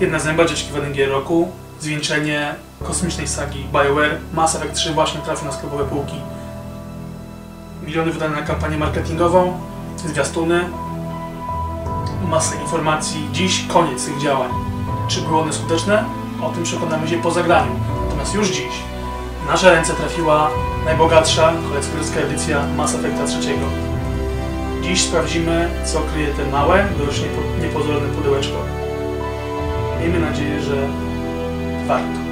Jedna z najbardziej oczekiwanych gier roku, zwieńczenie kosmicznej sagi BioWare, Mass Effect 3 właśnie trafił na sklepowe półki. Miliony wydane na kampanię marketingową, zwiastuny, masę informacji. Dziś koniec tych działań. Czy były one skuteczne? O tym przekonamy się po zagraniu. Natomiast już dziś w nasze ręce trafiła najbogatsza kolekcjonerska edycja Mass Effecta 3. Dziś sprawdzimy, co kryje te małe, dość niepo- niepozorne pudełeczko. Miejmy nadzieję, że warto.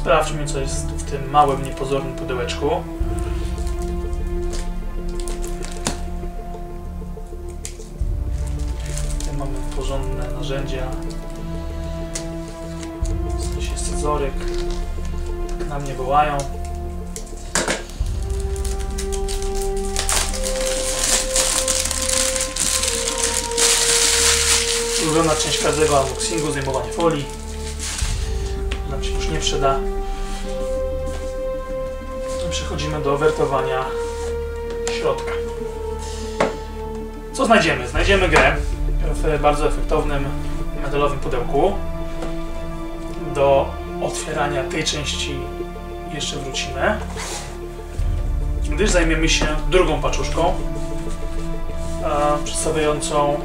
Sprawdźmy, co jest w tym małym, niepozornym pudełeczku. Tutaj mamy porządne narzędzia. Coś jest scyzoryk. Tak na mnie wołają. Ulubiona część każdego unboxingu, zdejmowanie folii nam się już nie przyda. Przechodzimy do wertowania środka. Co znajdziemy? Znajdziemy grę w bardzo efektownym metalowym pudełku. Do otwierania tej części jeszcze wrócimy. Gdyż zajmiemy się drugą paczuszką przedstawiającą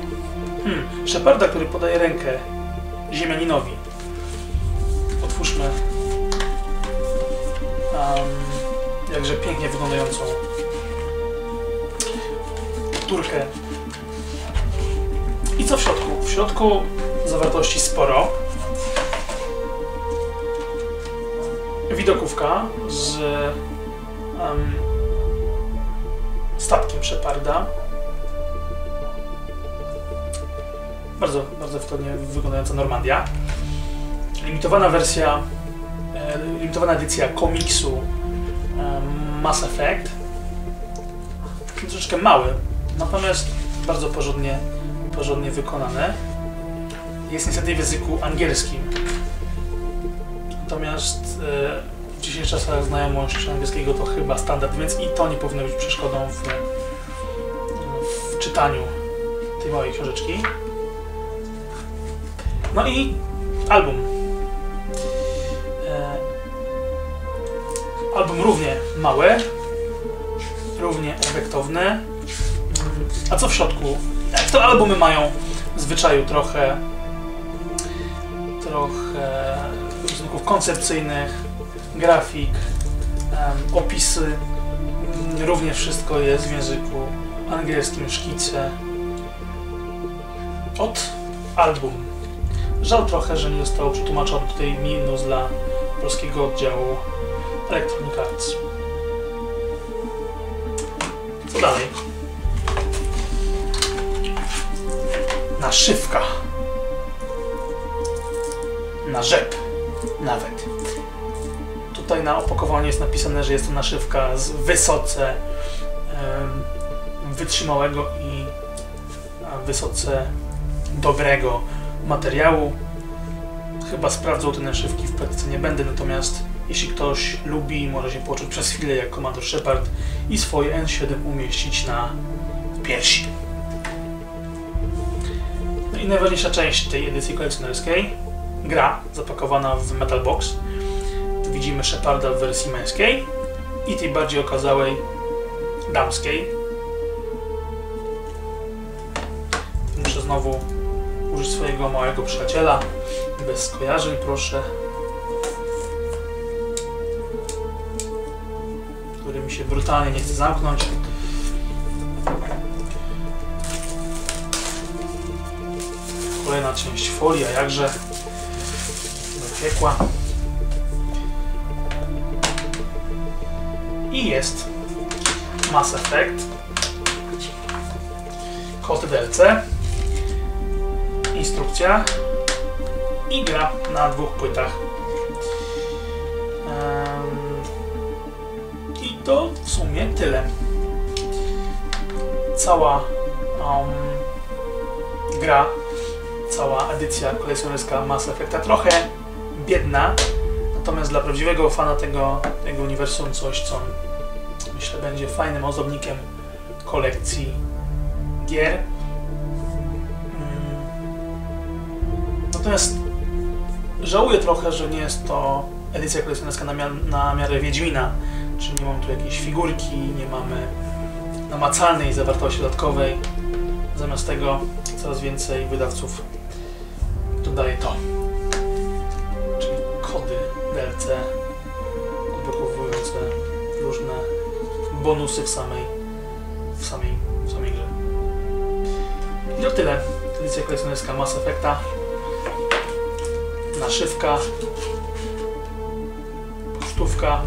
hmm, który podaje rękę ziemianinowi jakże pięknie wyglądającą turkę. I co w środku? W środku zawartości sporo. Widokówka z um, statkiem Sheparda. Bardzo, bardzo efektownie wyglądająca Normandia limitowana wersja, e, limitowana edycja komiksu Mass Effect. Troszeczkę mały, natomiast bardzo porządnie, porządnie wykonane. Jest niestety w języku angielskim. Natomiast e, w dzisiejszych czasach znajomość angielskiego to chyba standard, więc i to nie powinno być przeszkodą w, w czytaniu tej małej książeczki. No i album Album równie małe, równie efektowne. A co w środku? Jak to albumy mają w zwyczaju trochę trochę rysunków koncepcyjnych, grafik, em, opisy. Również wszystko jest w języku angielskim, szkice. Od album. Żal trochę, że nie zostało przetłumaczone tutaj minus dla polskiego oddziału Arts. Co dalej? Naszywka. Na rzep. Nawet. Tutaj na opakowaniu jest napisane, że jest to naszywka z wysoce wytrzymałego i wysoce dobrego materiału. Chyba sprawdzał te naszywki w praktyce nie będę, natomiast jeśli ktoś lubi, może się poczuć przez chwilę jak komandor Shepard i swoje N7 umieścić na piersi. No i najważniejsza część tej edycji kolekcjonerskiej, gra zapakowana w metal box. Tu widzimy Sheparda w wersji męskiej i tej bardziej okazałej damskiej. Muszę znowu użyć swojego małego przyjaciela, bez skojarzeń proszę. Mi się brutalnie nie chce zamknąć. Kolejna część folii, a jakże do piekła. I jest Mass Effect, kod DLC, instrukcja i gra na dwóch płytach. To w sumie tyle. Cała um, gra, cała edycja kolekcjonerska Mass Effecta trochę biedna, natomiast dla prawdziwego fana tego, tego uniwersum coś, co myślę będzie fajnym ozdobnikiem kolekcji gier. Mm. Natomiast żałuję trochę, że nie jest to edycja kolekcjonerska na, na miarę Wiedźmina, czyli nie mam tu jakiejś figurki, nie mamy namacalnej zawartości dodatkowej. Zamiast tego coraz więcej wydawców dodaje to, czyli kody DLC odblokowujące różne bonusy w samej, w samej, w samej grze. I to tyle. Edycja kolekcjonerska Mass Effecta. Naszywka. Pocztówka.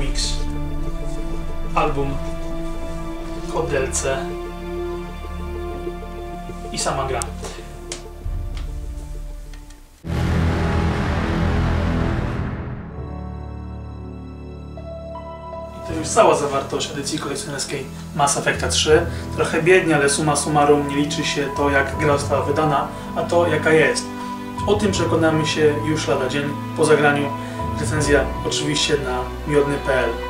Komiks. Album. Kod DLC. I sama gra. To już cała zawartość edycji kolekcjonerskiej Mass Effecta 3. Trochę biednie, ale suma summarum nie liczy się to, jak gra została wydana, a to, jaka jest. O tym przekonamy się już lada dzień po zagraniu. Recenzja oczywiście na miodny.pl.